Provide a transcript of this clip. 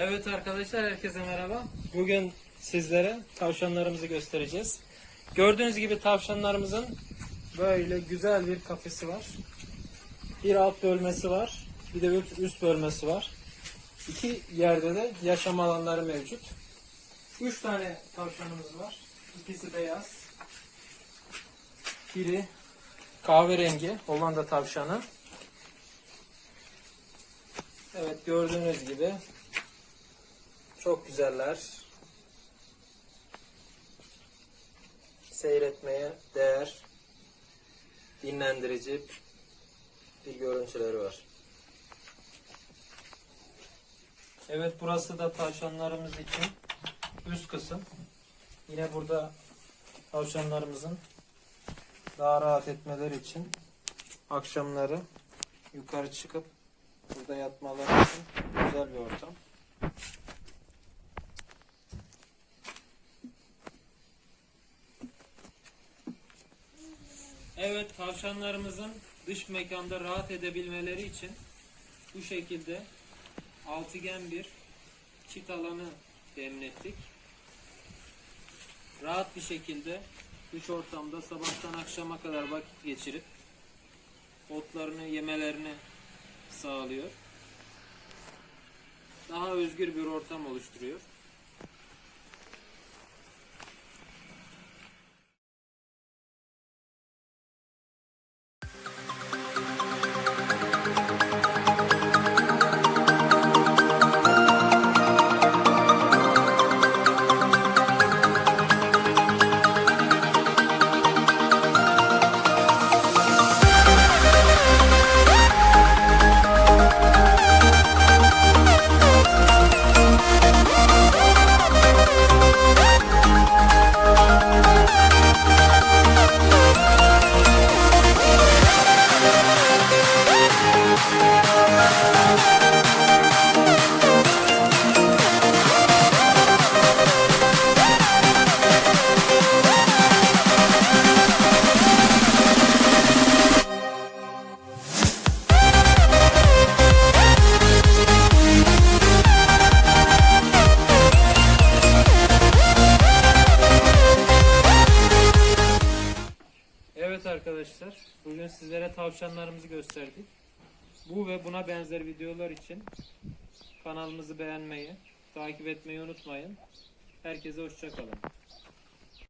Evet arkadaşlar herkese merhaba. Bugün sizlere tavşanlarımızı göstereceğiz. Gördüğünüz gibi tavşanlarımızın böyle güzel bir kafesi var. Bir alt bölmesi var. Bir de bir üst bölmesi var. İki yerde de yaşam alanları mevcut. Üç tane tavşanımız var. İkisi beyaz. Biri kahverengi Hollanda tavşanı. Evet gördüğünüz gibi çok güzeller. Seyretmeye değer, dinlendirici bir görüntüleri var. Evet burası da tavşanlarımız için üst kısım. Yine burada tavşanlarımızın daha rahat etmeleri için akşamları yukarı çıkıp burada yatmaları için güzel bir ortam. Evet tavşanlarımızın dış mekanda rahat edebilmeleri için bu şekilde altıgen bir çit alanı temin ettik. Rahat bir şekilde dış ortamda sabahtan akşama kadar vakit geçirip otlarını yemelerini sağlıyor. Daha özgür bir ortam oluşturuyor. Arkadaşlar, bugün sizlere tavşanlarımızı gösterdik. Bu ve buna benzer videolar için kanalımızı beğenmeyi, takip etmeyi unutmayın. Herkese hoşçakalın.